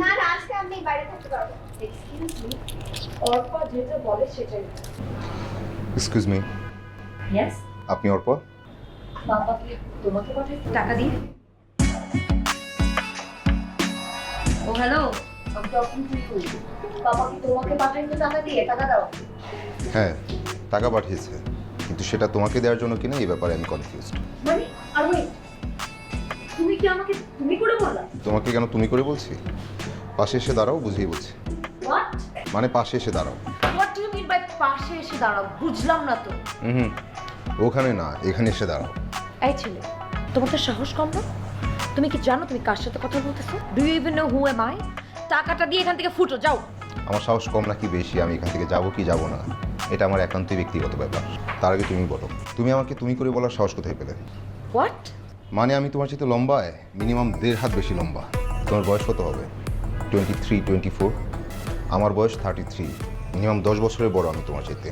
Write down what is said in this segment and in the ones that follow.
না না আজকে আমি বাইরে থাকতে পারব এক্সকিউজ মি অর্পা যেটা বলে সেটাই। এক্সকিউজ মি ইয়েস আপনি অর্পা? বাবা তোমাকে পাঠাইছে টাকা দিয়ে ও হ্যালো আমি টাকা দিয়ে? টাকা দাও। হ্যাঁ টাকা পাঠিয়েছে। কিন্তু সেটা তোমাকে দেওয়ার জন্য কিনা এই ব্যাপারে আমি কনফিউজড মানে আর wait, তুমি কি আমাকে তুমি করে বললা? তোমাকে কেন তুমি করে বলছি? পাশে এসে দাঁড়াও বুঝিয়ে বলছি। হোয়াট মানে পাশে এসে দাঁড়াও। What do you mean by পাশে এসে দাঁড়াও? বুঝলাম না তো। হুম ওখানে না এখানে এসে দাঁড়াও। এই ছেলে তোমার তো সাহস কম না? তুমি কি জানো তুমি কার সাথে কথা বলতেছো? Do you even know who am I টাকাটা দিয়ে এখান থেকে ফুটো যাও। আমার সাহস কম নাকি বেশি? আমি এখান থেকে যাব কি যাব না? এটা আমার একান্তই ব্যক্তিগত ব্যাপার। তার আগে তুমি বলো। তুমি আমাকে তুমি করে বলার সাহস কোথায় পেলে? হোয়াট মানে আমি তোমার চেয়ে লম্বায় মিনিমাম দেড় হাত বেশি লম্বা। তোমার বয়স কত হবে? টোয়েন্টি থ্রি টোয়েন্টি ফোর আমার বয়স থার্টি থ্রি মিনিমাম দশ বছরের বড় আমি তোমার চাইতে।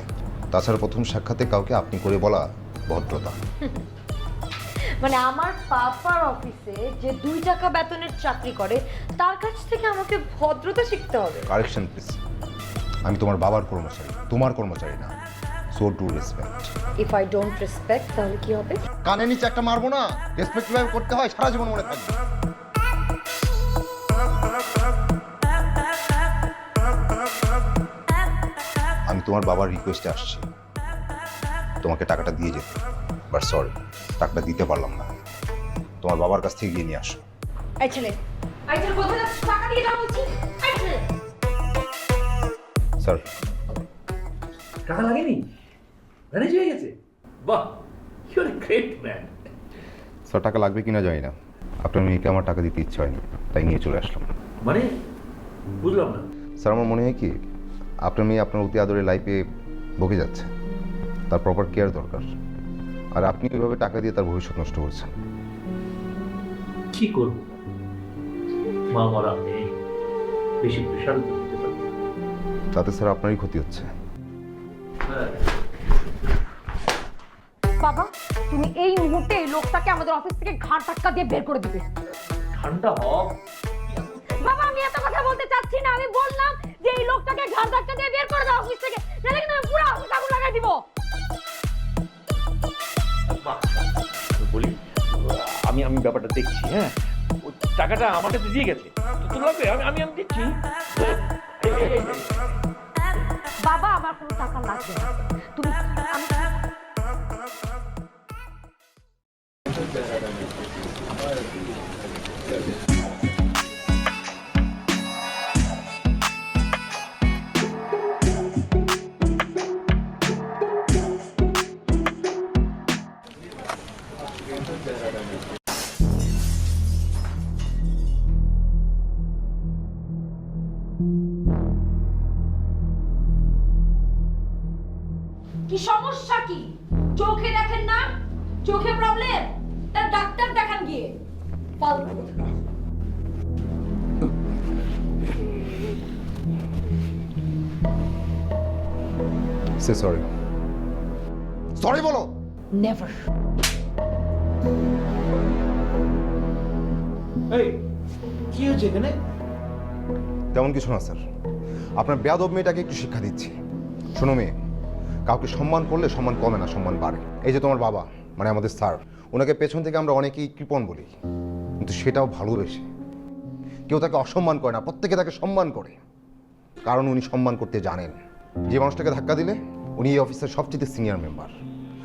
তাছাড়া প্রথম সাক্ষাতে কাউকে আপনি করে বলা ভদ্রতা। মানে আমার পাপার অফিসে যে দুই টাকা বেতনের চাকরি করে তার কাছ থেকে আমাকে ভদ্রতা শিখতে হবে। কারেকশন প্লিজ আমি তোমার বাবার কর্মচারী তোমার কর্মচারী না। So to respect if I don't respect তাহলে কি হবে? কানে নিচে একটা মারবো না রেসপেক্ট কীভাবে করতে হয় সারা জীবন মনে থাকবে। আমি তোমার বাবার রিকোয়েস্টে আসছি। তোমাকে টাকাটা দিয়ে যেতে। বাট সরি টাকাটা দিতে পারলাম না। তোমার বাবার কাছ থেকে গিয়ে নিয়ে আসো। এই ছেলে এই ছেলে কোথায় টাকা দিয়ে যাও বলছি স্যার টাকা লাগেনি? ম্যানেজ হয়ে গেছে? বাহ ইউর গ্রেট ম্যান স্যার টাকা লাগবে কিনা জানি না। আপনার মেয়েকে আমার টাকা দিতে ইচ্ছে হয়নি তাই নিয়ে চলে আসলাম। মানে? বুঝলাম না। স্যার আমার মনে হয় কি আপনার মেয়ে আপনার অতি আদরে লাইফে বকে যাচ্ছে। তার প্রপার কেয়ার দরকার। আর আপনি ওইভাবে টাকা দিয়ে তার ভবিষ্যৎ নষ্ট করছেন। কি করব? মা মরা মেয়ে বেশি প্রেশার দিতে পারি। তাতে স্যার আপনারই ক্ষতি হচ্ছে। হ্যাঁ। বাবা তুমি এই মুহূর্তে এই লোকটাকে আমাদের অফিস থেকে ঘাট ধাক্কা দিয়ে বের করে দিবে। ঠান্ডা হও। বাবা আমি এত কথা বলতে চাচ্ছি না আমি বললাম যে এই লোকটাকে ঘাট ধাক্কা দিয়ে বের করে দাও অফিস থেকে। নাহলে কিন্তু আমি পুরো অফিস আগুন লাগাই দিব। বলি আমি আমি ব্যাপারটা দেখছি হ্যাঁ? ওই টাকাটা আমার কাছে দিয়ে গেছে। তো লাগবে? আমি আমি আমি এই। বাবা আমার কোনো টাকা লাগবে না। তুমি আমি কি সমস্যা কি? চোখে দেখেন না? চোখে প্রবলেম তার ডাক্তার দেখান গিয়ে। ফালতু সে সরি সরি বলো। নেভার এই কি হয়েছে এখানে? তেমন কিছু না, স্যার। আপনার বেয়াদব মেয়েটাকে একটু শিক্ষা দিচ্ছি। শোনো মেয়ে, কাউকে সম্মান করলে সম্মান কমে না, সম্মান বাড়ে। এই যে তোমার বাবা মানে আমাদের স্যার, ওনাকে পেছন থেকে আমরা অনেকেই কৃপণ বলি, কিন্তু সেটাও ভালোবেসে। কেউ তাকে অসম্মান করে না, প্রত্যেকে তাকে সম্মান করে। কারণ উনি সম্মান করতে জানেন। যে মানুষটাকে ধাক্কা দিলে, উনি এই অফিসের সবচেয়ে সিনিয়র মেম্বার।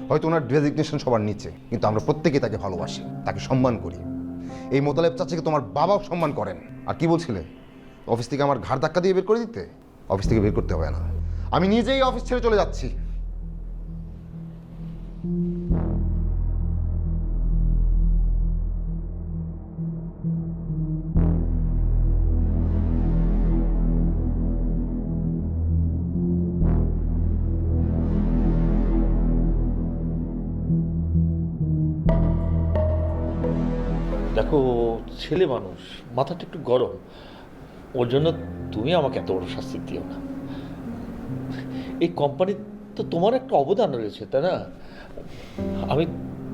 হয়তো ওনার ডেজিগনেশন সবার নিচে, কিন্তু আমরা প্রত্যেকে তাকে ভালোবাসি, তাকে সম্মান করি। এই মোতালেব চাচাকে তোমার বাবাও সম্মান করেন। আর কি বলছিলে? অফিস থেকে আমার ঘাড় ধাক্কা দিয়ে বের করে দিতে? অফিস থেকে বের করতে হবে না। আমি নিজেই অফিস ছেড়ে চলে যাচ্ছি। দেখো, ছেলে মানুষ, মাথাটা একটু গরম। ওর জন্য তুমি আমাকে এত বড় শাস্তি দিও না। এই কোম্পানি তো তোমার একটা অবদান রয়েছে, তাই না? আমি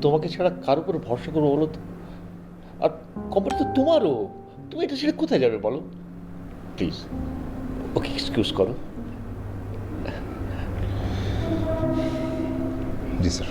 তোমাকে ছাড়া কার উপর ভরসা করব বলো তো? আর কোম্পানি তো তোমারও। তুমি এটা ছেড়ে কোথায় যাবে বলো? প্লিজ ওকে এক্সকিউজ করো। জি স্যার